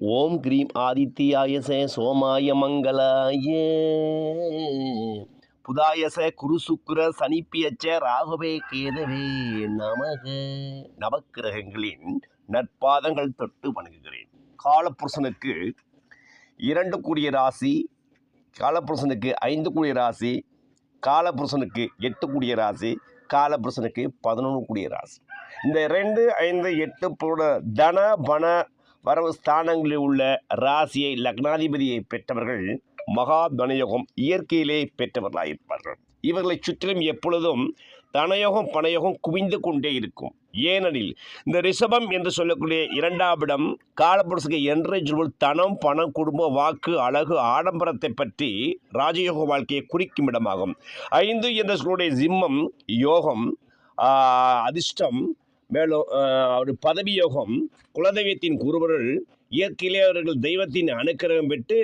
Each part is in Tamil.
ஓம் கிரீம் ஆதித்யாயச சோமாய மங்களாய. புதாயச குரு சுக்கிர சனிப்பியச்ச ராகவே கேதவே நமக. நவக்கிரகங்களின் நற்பாதங்கள் தொட்டு வணங்குகிறேன். காலப்புருஷனுக்கு இரண்டு கூடிய ராசி காலப்புருஷனுக்கு ஐந்து கூடிய ராசி காலப்புருஷனுக்கு எட்டு கூடிய ராசி காலப்புருஷனுக்கு பதினொன்று கூடிய ராசி. இந்த ரெண்டு ஐந்து எட்டு போட தன பண வரவு ஸ்தானங்களில் உள்ள ராசியை லக்னாதிபதியை பெற்றவர்கள் மகா தனயோகம் இயற்கையிலே பெற்றவர்களாயிருப்பார்கள் இவர்களை சுற்றிலும் எப்பொழுதும் தனயோகம் பணயோகம் குவிந்து கொண்டே இருக்கும். ஏனெனில் இந்த ரிஷபம் என்று சொல்லக்கூடிய இரண்டாம் இடம் காலப்புரசுக்கு என்று சொல்வது தனம் பணம் குடும்ப வாக்கு அழகு ஆடம்பரத்தை பற்றி ராஜயோக வாழ்க்கையை குறிக்கும் இடமாகும். ஐந்து என்ற சொல்லுடைய ஜிம்மம் யோகம் அதிர்ஷ்டம் மேலும் அவர் பதவி யோகம் குலதெய்வத்தின் குருவர்கள் இயற்கையிலே அவர்கள் தெய்வத்தின் அனுக்கிரகம் பெற்று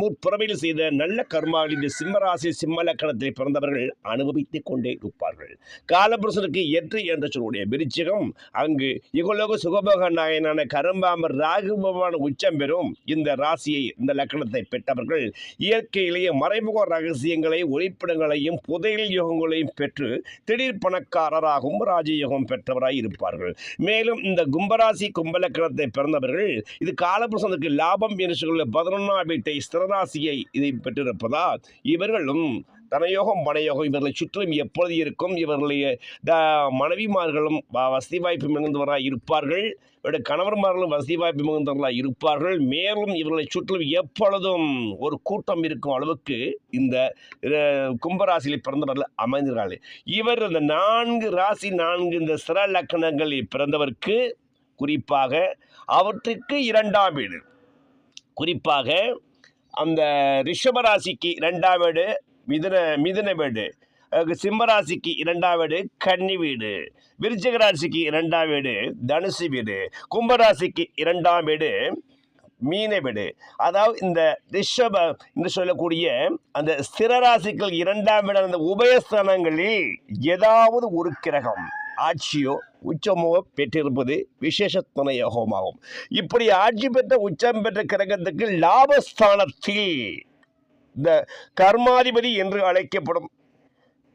முற்புறவில் செய்த நல்ல கர்மாவில் சிம்மராசி சிம்ம லக்கணத்தில் பிறந்தவர்கள் அனுபவித்துக் கொண்டே இருப்பார்கள். காலபுருஷனுக்கு எற்று என்ற சொல்லுடைய விருச்சிகம் அங்கு இகலோக சுகபோக நாயனான கரும்பாமர் ராகுபவான் உச்சம் பெறும் இந்த ராசியை இந்த லக்கணத்தை பெற்றவர்கள் இயற்கையிலேயே மறைமுக ரகசியங்களை ஒளிப்பிடங்களையும் புதையல் யோகங்களையும் பெற்று திடீர் பணக்காரராகவும் ராஜயோகம் பெற்றவராய் இருப்பார்கள். மேலும் இந்த கும்பராசி கும்பலக்கணத்தை பிறந்தவர்கள் இது காலபுருஷனுக்கு லாபம் என்று சொல்ல பதினொன்றாம் வீட்டை ஸ்திரராசியை இதை பெற்றிருப்பதால் இவர்களும் தனயோகம் பணயோகம் இவர்களை சுற்றிலும் எப்பொழுது இருக்கும்? இவர்களுடைய த மனைவிமார்களும் வ- வசதி வாய்ப்பு மிகுந்தவராக இருப்பார்கள். இவருடைய கணவர்மார்களும் வசதி வாய்ப்பு மிகுந்தவர்களாக இருப்பார்கள். மேலும் இவர்களை சுற்றிலும் எப்பொழுதும் ஒரு கூட்டம் இருக்கும் அளவுக்கு இந்த கும்பராசியில் பிறந்தவர்கள் அமைந்திருக்கிறார்கள். இவர் இந்த நான்கு ராசி நான்கு இந்த சிற லக்கணங்களில் பிறந்தவருக்கு குறிப்பாக அவற்றுக்கு இரண்டாம் வீடு. குறிப்பாக அந்த ரிஷபராசிக்கு இரண்டாம் வீடு மிதுன மிதுன வீடு சிம்மராசிக்கு இரண்டாம் வீடு கன்னி வீடு விருச்சிக ராசிக்கு இரண்டாம் வீடு தனுசு வீடு கும்பராசிக்கு இரண்டாம் வீடு மீன வீடு. அதாவது இந்த ரிஷப என்று சொல்லக்கூடிய அந்த ஸ்திரராசிக்கள் இரண்டாம் வீடு அந்த உபயஸ்தானங்களில் ஏதாவது ஒரு கிரகம் ஆட்சியோ உச்சமோ பெற்றிருப்பது விசேஷ துணை யோகமாகும். இப்படி ஆட்சி பெற்ற உச்சம் பெற்ற கிரகத்துக்கு லாபஸ்தானத்தில் இந்த கர்மாதிபதி என்று அழைக்கப்படும்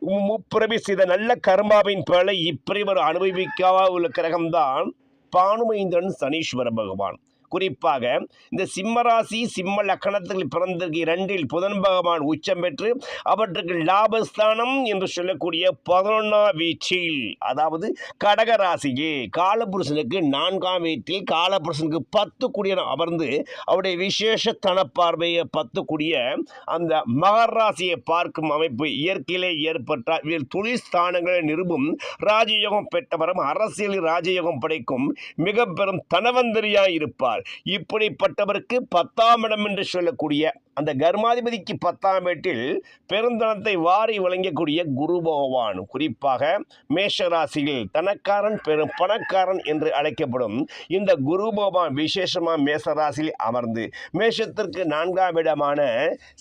மு- செய்த நல்ல கர்மாவின் பலனை இப்பிரிவர் அனுபவிக்காத உள்ள கிரகம்தான் பானுமைந்தன் சனீஸ்வர பகவான். குறிப்பாக இந்த சிம்மராசி சிம்ம லக்கணத்தில் பிறந்திருக்க இரண்டில் புதன் பகவான் உச்சம் பெற்று அவற்றுக்கு லாபஸ்தானம் என்று சொல்லக்கூடிய பதினொன்றாம் வீச்சில் அதாவது கடகராசியே காலபுருஷனுக்கு நான்காம் வீட்டில் காலபுருஷனுக்கு பத்து குடியன அமர்ந்து அவருடைய விசேஷ தனப்பார்வையை பத்து குடிய அந்த மகராசியை பார்க்கும் அமைப்பு இயற்கையிலே ஏற்பட்டார் இதில் தொழில் ஸ்தானங்களை நிருபும் ராஜயோகம் பெற்றவரும் அரசியலில் ராஜயோகம் படைக்கும் மிக பெரும் தனவந்தரியாக இருப்பார். இப்படிப்பட்டவருக்கு பத்தாம் இடம் என்று சொல்லக்கூடிய அந்த கர்மாதிபதிக்கு பத்தாம் வீட்டில் பெருந்தனத்தை வாரி வழங்கக்கூடிய குரு பகவான். குறிப்பாக மேஷராசியில் தனக்காரன் பெரும் பணக்காரன் என்று அழைக்கப்படும் இந்த குரு பகவான் விசேஷமாக மேஷராசியில் அமர்ந்து மேஷத்திற்கு நான்காம் இடமான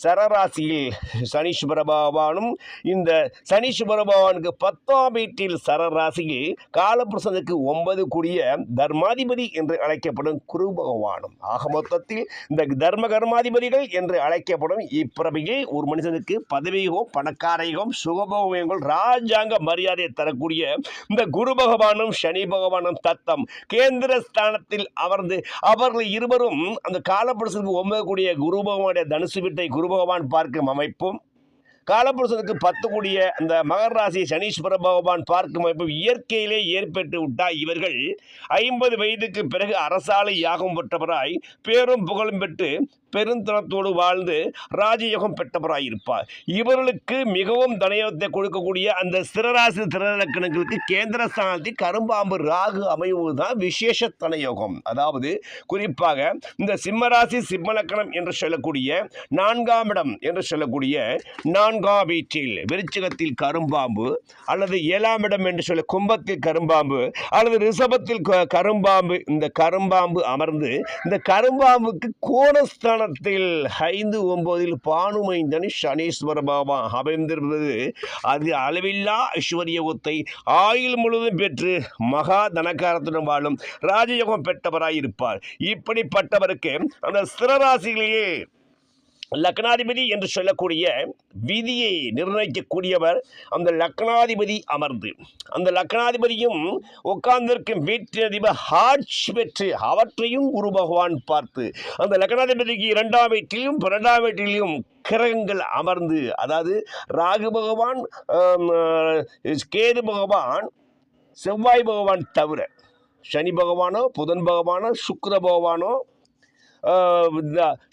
சரராசியில் சனீஸ்வர பகவானும் இந்த சனீஸ்வர பகவானுக்கு பத்தாம் வீட்டில் சரராசியில் காலபுருஷனுக்கு ஒன்பது கூடிய தர்மாதிபதி என்று அழைக்கப்படும் குரு பகவானும். ஆக மொத்தத்தில் இந்த தர்ம கர்மாதிபதிகள் என்று அழைக்கப்படும் இப்பிறவியில் ஒரு மனிதனுக்கு பதவியும் பணக்காரையும் சுகபோகங்கள் ராஜாங்க மரியாதையை தரக்கூடிய இந்த குரு பகவானும் சனி பகவானும் தத்தம் கேந்திர ஸ்தானத்தில் அமர்ந்து அவர்கள் இருவரும் அந்த காலப்புருஷனுக்கு ஒம்பக்கூடிய குரு பகவானுடைய தனுசு வீட்டை குரு பகவான் பார்க்கும் அமைப்பும் காலபுருஷனுக்கு பத்து கூடிய அந்த மகர ராசி சனீஸ்வர பகவான் பார்க்கும் அமைப்பு இயற்கையிலே ஏற்பட்டு விட்டால் இவர்கள் ஐம்பது வயதுக்கு பிறகு அரசாலை யாகம் பெற்றவராய் பேரும் புகழும் பெற்று பெருந்தனத்தோடு வாழ்ந்து ராஜயோகம் பெற்றவராய் இருப்பார். இவர்களுக்கு மிகவும் தனயோகத்தை கொடுக்கக்கூடிய அந்த சிறராசி திரலக்கணங்களுக்கு கேந்திர ஸ்தானத்தில் கரும்பாம்பு ராகு அமைவதுதான் விசேஷ தனயோகம். அதாவது குறிப்பாக இந்த சிம்மராசி சிம்மலக்கணம் என்று சொல்லக்கூடிய நான்காம் இடம் என்று சொல்லக்கூடிய நான்கு நான்காம் வீட்டில் விருச்சிகத்தில் கரும்பாம்பு அல்லது ஏழாம் இடம் என்று சொல்ல கும்பத்தில் கரும்பாம்பு அல்லது ரிஷபத்தில் க- கரும்பாம்பு இந்த கரும்பாம்பு அமர்ந்து இந்த கரும்பாம்புக்கு கோணஸ்தானத்தில் ஐந்து ஒன்பதில் பானுமைந்தனி சனீஸ்வர பாபா அமைந்திருந்தது. அது அளவில்லா ஐஸ்வர்யத்தை ஆயுள் முழுவதும் பெற்று மகா தனக்காரத்துடன் வாழும் ராஜயோகம் பெற்றவராய் இருப்பார் இப்படிப்பட்டவருக்கு அந்த சிறராசிகளையே லக்னாதிபதி என்று சொல்லக்கூடிய விதியை நிர்ணயிக்கக்கூடியவர் அந்த லக்னாதிபதி அமர்ந்து. அந்த லக்னாதிபதியும் உட்கார்ந்திருக்கும் வீட்டினதிபர் ஹாட்ச் பெற்று அவற்றையும் குரு பகவான் பார்த்து அந்த லக்னாதிபதிக்கு இரண்டாம் வீட்டிலும் பன்னெண்டாம் வீட்டிலும் கிரகங்கள் அமர்ந்து அதாவது ராகு பகவான் கேது பகவான் செவ்வாய் பகவான் தவிர சனி பகவானோ புதன் பகவானோ சுக்கர பகவானோ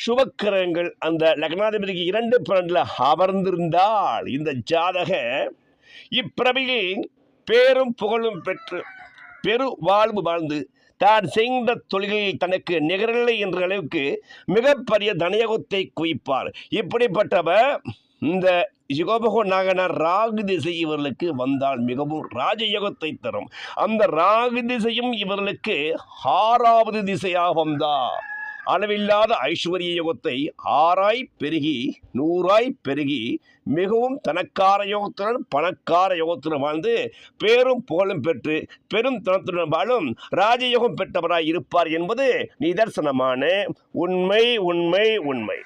சுபக்கிரகங்கள் அந்த லக்னாதிபதிக்கு இரண்டு பன்னெண்டில் அமர்ந்திருந்தால் இந்த ஜாதக இப்பிரபியில் பேரும் புகழும் பெற்று பெரு வாழ்வு வாழ்ந்து தான் செய்த தொழிலில் தனக்கு நிகரில்லை என்ற அளவுக்கு மிகப்பெரிய தனயோகத்தை குவிப்பார். இப்படிப்பட்டவர் இந்த யுகபகோ நாகனார் ராகு திசை இவர்களுக்கு வந்தால் மிகவும் ராஜயோகத்தை தரும். அந்த ராகு திசையும் இவர்களுக்கு ஆறாவது திசையாக வந்தார் அளவில்லாத ஐஸ்வர்ய யோகத்தை ஆறாய் பெருகி நூறாய் பெருகி மிகவும் தனக்கார யோகத்துடன் பணக்கார யோகத்துடன் வாழ்ந்து பேரும் புகழும் பெற்று பெரும் தனத்துடன் வாழும் ராஜயோகம் பெற்றவராய் இருப்பார் என்பது நிதர்சனமான உண்மை உண்மை உண்மை.